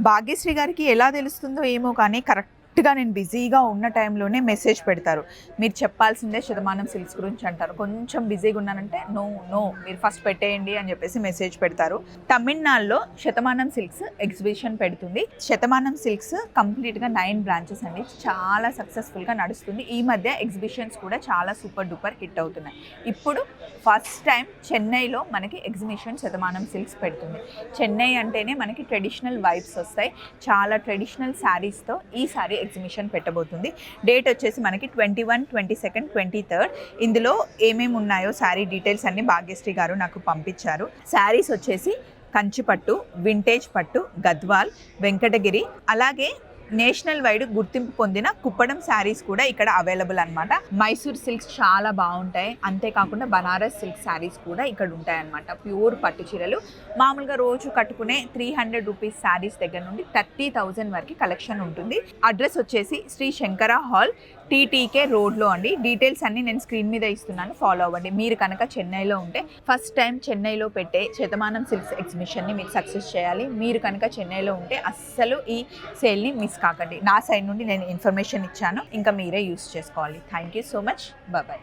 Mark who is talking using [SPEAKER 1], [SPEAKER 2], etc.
[SPEAKER 1] భాగ్యశ్రీ గారికి ఎలా తెలుస్తుందో ఏమో కానీ కరెక్ట్ కరెక్ట్గా నేను బిజీగా ఉన్న టైంలోనే మెసేజ్ పెడతారు. మీరు చెప్పాల్సిందే శతమానం సిల్క్స్ గురించి అంటారు. కొంచెం బిజీగా ఉన్నానంటే నో నో మీరు ఫస్ట్ పెట్టేయండి అని చెప్పేసి మెసేజ్ పెడతారు. తమిళనాడులో శతమానం సిల్క్స్ ఎగ్జిబిషన్ పెడుతుంది. శతమానం సిల్క్స్ కంప్లీట్గా నైన్ బ్రాంచెస్ అండి. చాలా సక్సెస్ఫుల్గా నడుస్తుంది. ఈ మధ్య ఎగ్జిబిషన్స్ కూడా చాలా సూపర్ డూపర్ హిట్ అవుతున్నాయి. ఇప్పుడు ఫస్ట్ టైం చెన్నైలో మనకి ఎగ్జిబిషన్ శతమానం సిల్క్స్ పెడుతుంది. చెన్నై అంటేనే మనకి ట్రెడిషనల్ వైబ్స్ వస్తాయి. చాలా ట్రెడిషనల్ శారీస్తో ఈ సారీ ఎగ్జిబిషన్ పెట్టబోతుంది. డేట్ వచ్చేసి మనకి twenty one twenty second twenty third ఇందులో ఏమేమి ఉన్నాయో శారీ డీటెయిల్స్ అన్ని భాగ్యశ్రీ గారు నాకు పంపించారు. శారీస్ వచ్చేసి కంచిపట్టు వింటేజ్ పట్టు గద్వాల్ వెంకటగిరి అలాగే నేషనల్ వైడ్ గుర్తింపు పొందిన కుప్పడం శారీస్ కూడా ఇక్కడ అవైలబుల్ అన్నమాట. మైసూర్ సిల్క్స్ చాలా బాగుంటాయి. అంతేకాకుండా బనారస్ సిల్క్ శారీస్ కూడా ఇక్కడ ఉంటాయి అనమాట ప్యూర్ పట్టు చీరలు. మామూలుగా రోజు కట్టుకునే త్రీ హండ్రెడ్ రూపీస్ శారీస్ దగ్గర నుండి థర్టీ థౌజండ్ వరకు కలెక్షన్ ఉంటుంది. అడ్రస్ వచ్చేసి శ్రీ శంకర హాల్ టీటీకే రోడ్లో అండి. డీటెయిల్స్ అన్ని నేను స్క్రీన్ మీద ఇస్తున్నాను. ఫాలో అవ్వండి. మీరు కనుక చెన్నైలో ఉంటే ఫస్ట్ టైం చెన్నైలో పెట్టే శతమానం సిల్క్స్ ఎగ్జిబిషన్ని మీకు సక్సెస్ చేయాలి. మీరు కనుక చెన్నైలో ఉంటే అస్సలు ఈ సేల్ని మిస్ కాకండి. నా సైడ్ నుండి నేను ఇన్ఫర్మేషన్ ఇచ్చాను. ఇంకా మీరే యూస్ చేసుకోవాలి. Thank you so much. Bye.